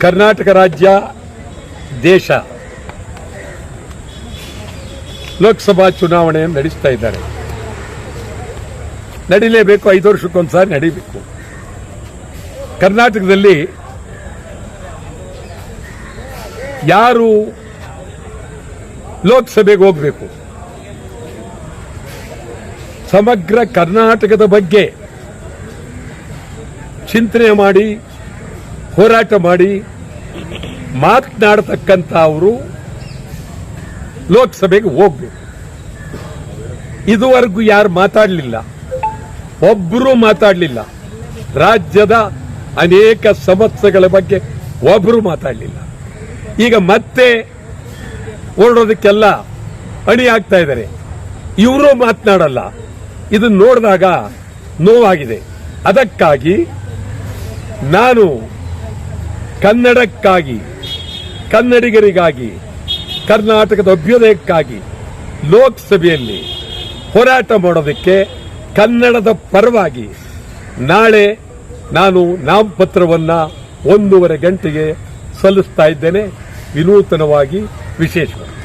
ಕರ್ನಾಟಕ ರಾಜ್ಯ, ದೇಶ. ಲೋಕಸಭಾ ಚುನಾವಣೆಯನ್ನು ನಡೆಸ್ತಾ ಇದ್ದಾರೆ. ನಡಿಲೇಬೇಕು, ಐದು ವರ್ಷಕ್ಕೊಂದ್ಸಾರಿ ನಡಿಬೇಕು. ಕರ್ನಾಟಕದಲ್ಲಿ ಯಾರು ಲೋಕಸಭೆಗೆ ಹೋಗಬೇಕು? ಸಮಗ್ರ ಕರ್ನಾಟಕದ ಬಗ್ಗೆ ಚಿಂತನೆ ಮಾಡಿ ಹೋರಾಟ ಮಾಡಿ ಮಾತನಾಡತಕ್ಕಂಥ ಅವರು ಲೋಕಸಭೆಗೆ ಹೋಗ್ಬೇಕು. ಇದುವರೆಗೂ ಯಾರು ಮಾತಾಡಲಿಲ್ಲ. ಒಬ್ಬರೂ ಮಾತಾಡಲಿಲ್ಲ. ರಾಜ್ಯದ ಅನೇಕ ಸಮಸ್ಯೆಗಳ ಬಗ್ಗೆ ಒಬ್ಬರು ಮಾತಾಡಲಿಲ್ಲ. ಈಗ ಮತ್ತೆ ಓಡೋದಕ್ಕೆಲ್ಲ ಅಣಿ ಆಗ್ತಾ ಇದ್ದಾರೆ. ಇವರು ಮಾತನಾಡಲ್ಲ. ಇದನ್ನು ನೋಡಿದಾಗ ನೋವಾಗಿದೆ. ಅದಕ್ಕಾಗಿ ನಾನು ಕನ್ನಡಕ್ಕಾಗಿ, ಕನ್ನಡಿಗರಿಗಾಗಿ, ಕರ್ನಾಟಕದ ಅಭ್ಯುದಯಕ್ಕಾಗಿ ಲೋಕಸಭೆಯಲ್ಲಿ ಹೋರಾಟ ಮಾಡೋದಕ್ಕೆ ಕನ್ನಡದ ಪರವಾಗಿ ನಾಳೆ ನಾನು ನಾಮಪತ್ರವನ್ನು ಒಂದೂವರೆ ಗಂಟೆಗೆ ಸಲ್ಲಿಸ್ತಾ ಇದ್ದೇನೆ. ವಿನೂತನವಾಗಿ ವಿಶೇಷವಾಗಿ.